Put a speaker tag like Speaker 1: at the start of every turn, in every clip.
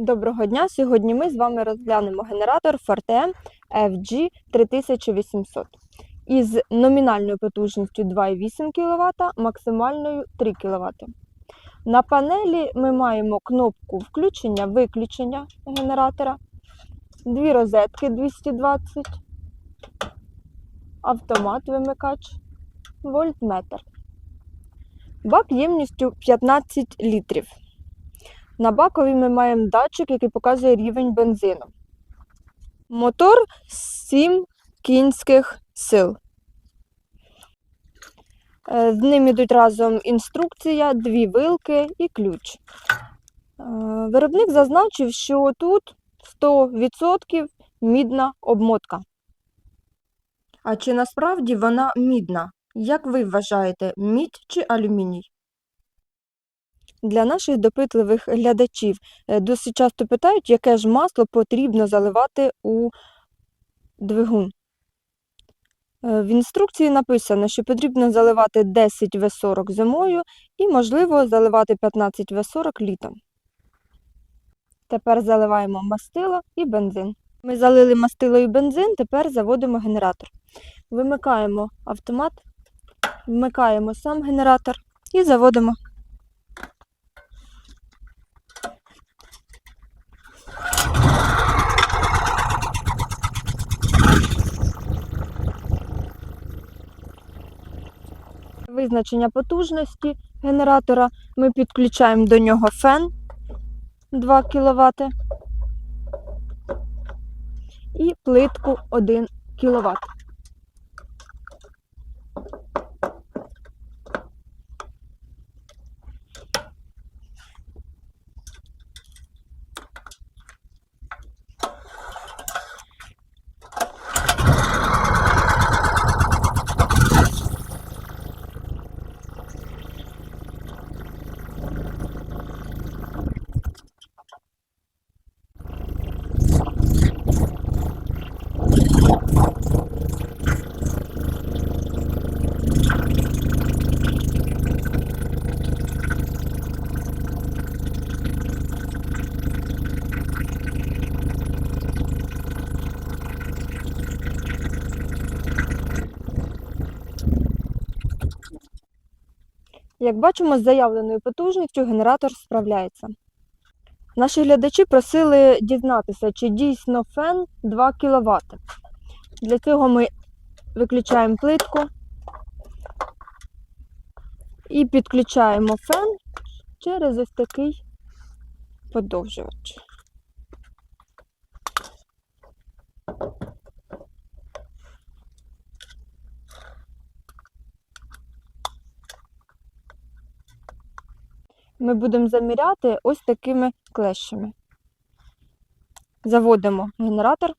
Speaker 1: Доброго дня! Сьогодні ми з вами розглянемо генератор Fortem FG 3800 із номінальною потужністю 2,8 кВт, максимальною 3 кВт. На панелі ми маємо кнопку включення-виключення генератора, дві розетки 220, автомат вимикач, вольтметр. Бак ємністю 15 літрів. На бакові ми маємо датчик, який показує рівень бензину. Мотор 7 кінських сил. Е, З ним йдуть разом інструкція, дві вилки і ключ. Е, Виробник зазначив, що тут 100% мідна обмотка. А чи насправді вона мідна? Як ви вважаєте, мідь чи алюміній? Для наших допитливих глядачів е, досить часто питають, яке ж масло потрібно заливати у двигун. Е, В інструкції написано, що потрібно заливати 10 В40 зимою і, можливо, заливати 15 В40 літом. Тепер заливаємо мастило і бензин. Ми залили мастило і бензин, тепер заводимо генератор. Вимикаємо автомат, вмикаємо сам генератор і заводимо. Визначення потужності генератора. Ми підключаємо до нього фен 2 кВт і плитку 1 кВт. Як бачимо, з заявленою потужністю генератор справляється. Наші глядачі просили дізнатися, чи дійсно фен 2 кВт. Для цього ми виключаємо плитку і підключаємо фен через ось такий подовжувач. ми будемо заміряти ось такими клещами. Заводимо генератор.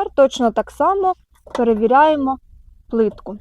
Speaker 1: Тепер точно так само перевіряємо плитку.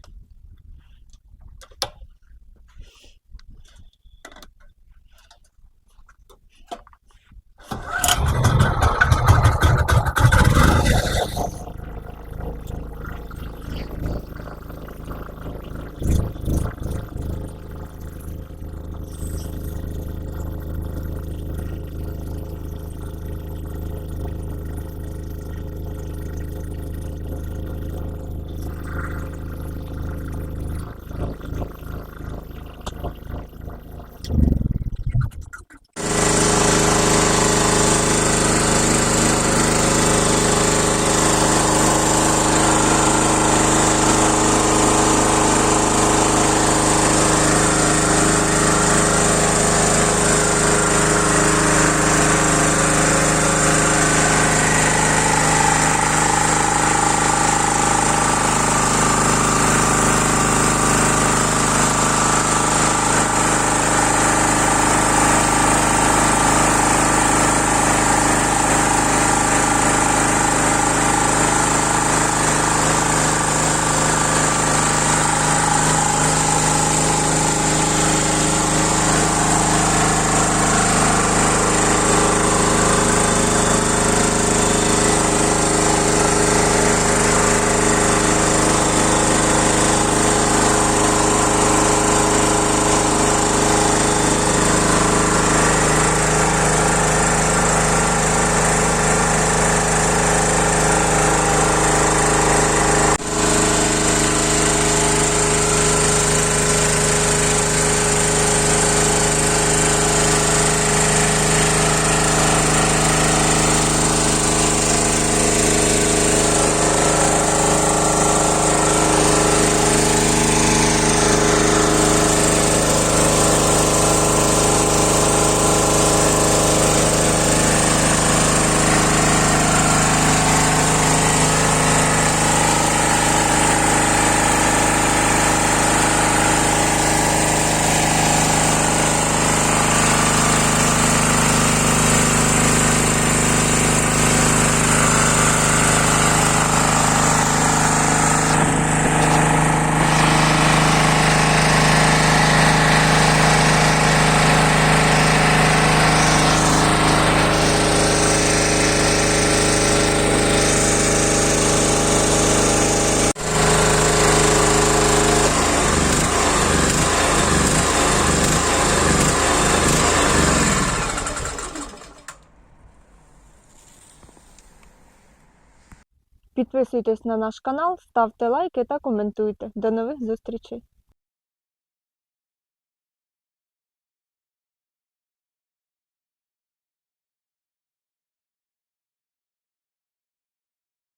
Speaker 1: Підписуйтесь на наш канал, ставте лайки та коментуйте. До нових зустрічей!